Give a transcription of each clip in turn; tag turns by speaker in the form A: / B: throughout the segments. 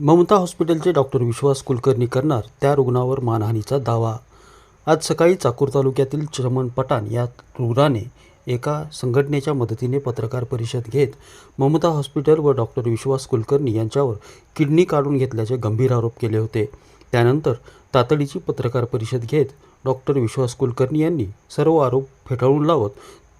A: ममता हॉस्पिटलचे डॉक्टर विश्वास कुलकर्णी करणार त्या रुग्णावर मानहानीचा दावा. आज सकाळी चाकूर तालुक्यातील चमन पठाण या रुग्णाने एका संघटनेच्या मदतीने पत्रकार परिषद घेत ममता हॉस्पिटल व डॉक्टर विश्वास कुलकर्णी यांच्यावर किडनी काढून घेतल्याचे गंभीर आरोप केले होते. त्यानंतर तातडीची पत्रकार परिषद घेत डॉक्टर विश्वास कुलकर्णी यांनी सर्व आरोप फेटाळून लावत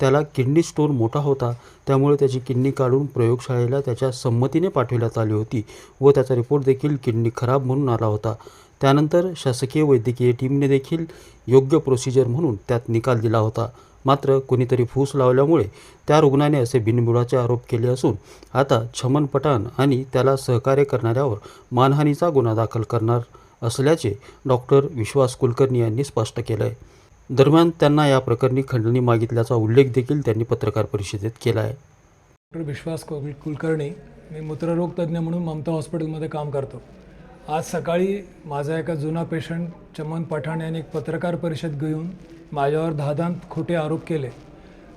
A: त्याला किडनी स्टोन मोठा होता. त्यामुळे त्याची किडनी काढून प्रयोगशाळेला त्याच्या संमतीने पाठविण्यात आली होती व त्याचा रिपोर्ट देखील किडनी खराब म्हणून आला होता. त्यानंतर शासकीय वैद्यकीय टीमने देखील योग्य प्रोसिजर म्हणून त्यात निकाल दिला होता. मात्र कोणीतरी फूस लावल्यामुळे त्या रुग्णाने असे बिनबुडाचे आरोप केले असून आता छमन पठाण आणि त्याला सहकार्य करणाऱ्यावर मानहानीचा गुन्हा दाखल करणार असल्याचे डॉक्टर विश्वास कुलकर्णी यांनी स्पष्ट केलं आहे दरम्यान त्यांना या प्रकरणी खंडणी मागितल्याचा उल्लेख देखील त्यांनी पत्रकार परिषदेत केला आहे.
B: डॉक्टर विश्वास कुलकर्णी मी मूत्ररोग तज्ज्ञ म्हणून ममता हॉस्पिटलमध्ये काम करतो. आज सकाळी माझा एका जुना पेशंट चमन पठाण यांनी एक पत्रकार परिषद घेऊन माझ्यावर दहा खोटे आरोप केले.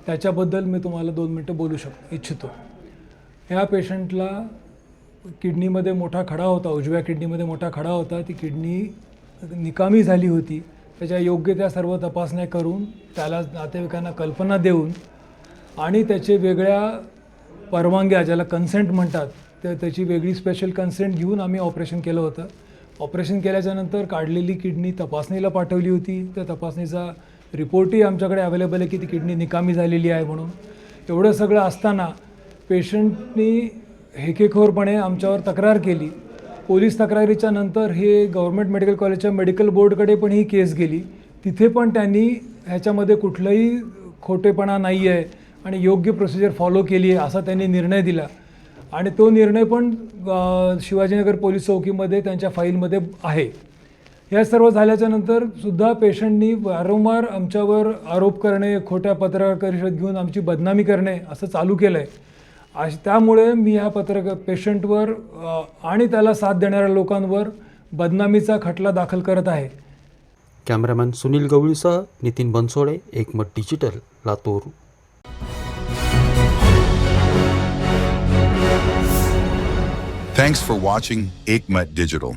B: त्याच्याबद्दल मी तुम्हाला दोन मिनटं बोलू शक इच्छितो. ह्या पेशंटला किडनीमध्ये मोठा खडा होता उजव्या किडनीमध्ये मोठा खडा होता. ती किडनी निकामी झाली होती. त्याच्या योग्य त्या सर्व तपासण्या करून त्याला नातेवाईकांना कल्पना देऊन आणि त्याचे वेगळ्या परवानग्या ज्याला कन्सेंट म्हणतात तर त्याची वेगळी स्पेशल कन्सेंट घेऊन आम्ही ऑपरेशन केलं होतं. ऑपरेशन केल्याच्यानंतर काढलेली किडनी तपासणीला पाठवली होती. त्या तपासणीचा रिपोर्टही आमच्याकडे अवेलेबल आहे की ती किडनी निकामी झालेली आहे म्हणून. एवढं सगळं असताना पेशंटनी हेकेखोरपणे आमच्यावर तक्रार केली. पोलीस तक्रारीच्या नंतर हे गव्हर्मेंट मेडिकल कॉलेजच्या मेडिकल बोर्डकडे पण ही केस गेली. तिथे पण त्यांनी ह्याच्यामध्ये कुठलंही खोटेपणा नाही आहे आणि योग्य प्रोसिजर फॉलो केली आहे असा त्यांनी निर्णय दिला. आणि तो निर्णय पण शिवाजीनगर पोलीस चौकीमध्ये त्यांच्या फाईलमध्ये आहे. या सर्व झाल्याच्यानंतर सुद्धा पेशंटनी वारंवार आमच्यावर आरोप करणे खोट्या पत्रकार परिषद घेऊन आमची बदनामी करणे असं चालू केलं आहे अश त्यामुळे मी ह्या पत्रकार पेशंटवर आणि त्याला साथ देणाऱ्या लोकांवर बदनामीचा खटला दाखल करत आहे
A: cameraman Sunil गवळीसह Nitin Bansode Ekmat digital Latur
C: Thanks for watching Aikmat Digital.